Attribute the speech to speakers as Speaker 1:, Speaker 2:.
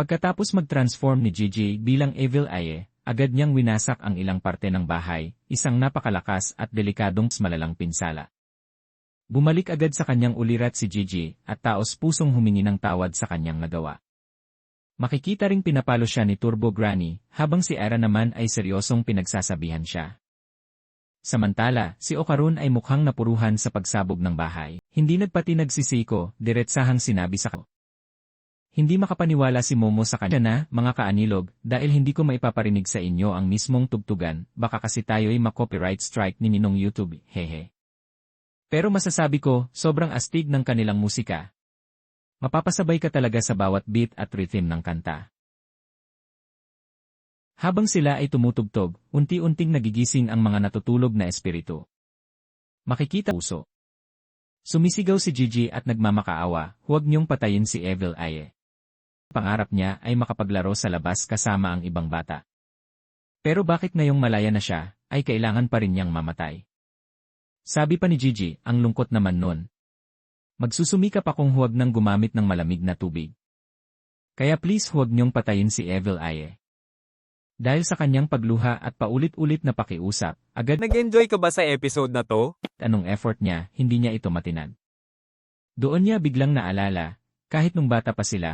Speaker 1: Pagkatapos mag-transform ni Gigi bilang Evil Eye, agad niyang winasak ang ilang parte ng bahay, isang napakalakas at delikadong malalang pinsala. Bumalik agad sa kanyang ulirat si Gigi at taos pusong humingi ng tawad sa kanyang nagawa. Makikita ring pinapalo siya ni Turbo Granny, habang si Era naman ay seryosong pinagsasabihan siya. Samantala, si Okarun ay mukhang napuruhan sa pagsabog ng bahay. Hindi nagpati nagsisiko, diretsahang sinabi sa ko. Hindi makapaniwala si Momo sa kanya na, mga kaanilog, dahil hindi ko maipaparinig sa inyo ang mismong tugtugan, baka kasi tayo'y ma-copyright strike ni Ninong YouTube, hehe. Pero masasabi ko, sobrang astig ng kanilang musika. Mapapasabay ka talaga sa bawat beat at rhythm ng kanta. Habang sila ay tumutugtog, unti-unting nagigising ang mga natutulog na espiritu. Makikita puso. Sumisigaw si Gigi at nagmamakaawa, huwag niyong patayin si Evil Eye. Pangarap niya ay makapaglaro sa labas kasama ang ibang bata. Pero bakit ngayong malaya na siya, ay kailangan pa rin niyang mamatay. Sabi pa ni Gigi, ang lungkot naman nun. Magsusumika pa kung huwag nang gumamit ng malamig na tubig. Kaya please huwag niyong patayin si Evil Eye. Dahil sa kanyang pagluha at paulit-ulit na pakiusap, agad
Speaker 2: Nag-enjoy ka ba sa episode na to?
Speaker 1: anong effort niya, hindi niya ito matinag. Doon niya biglang naalala, kahit nung bata pa sila,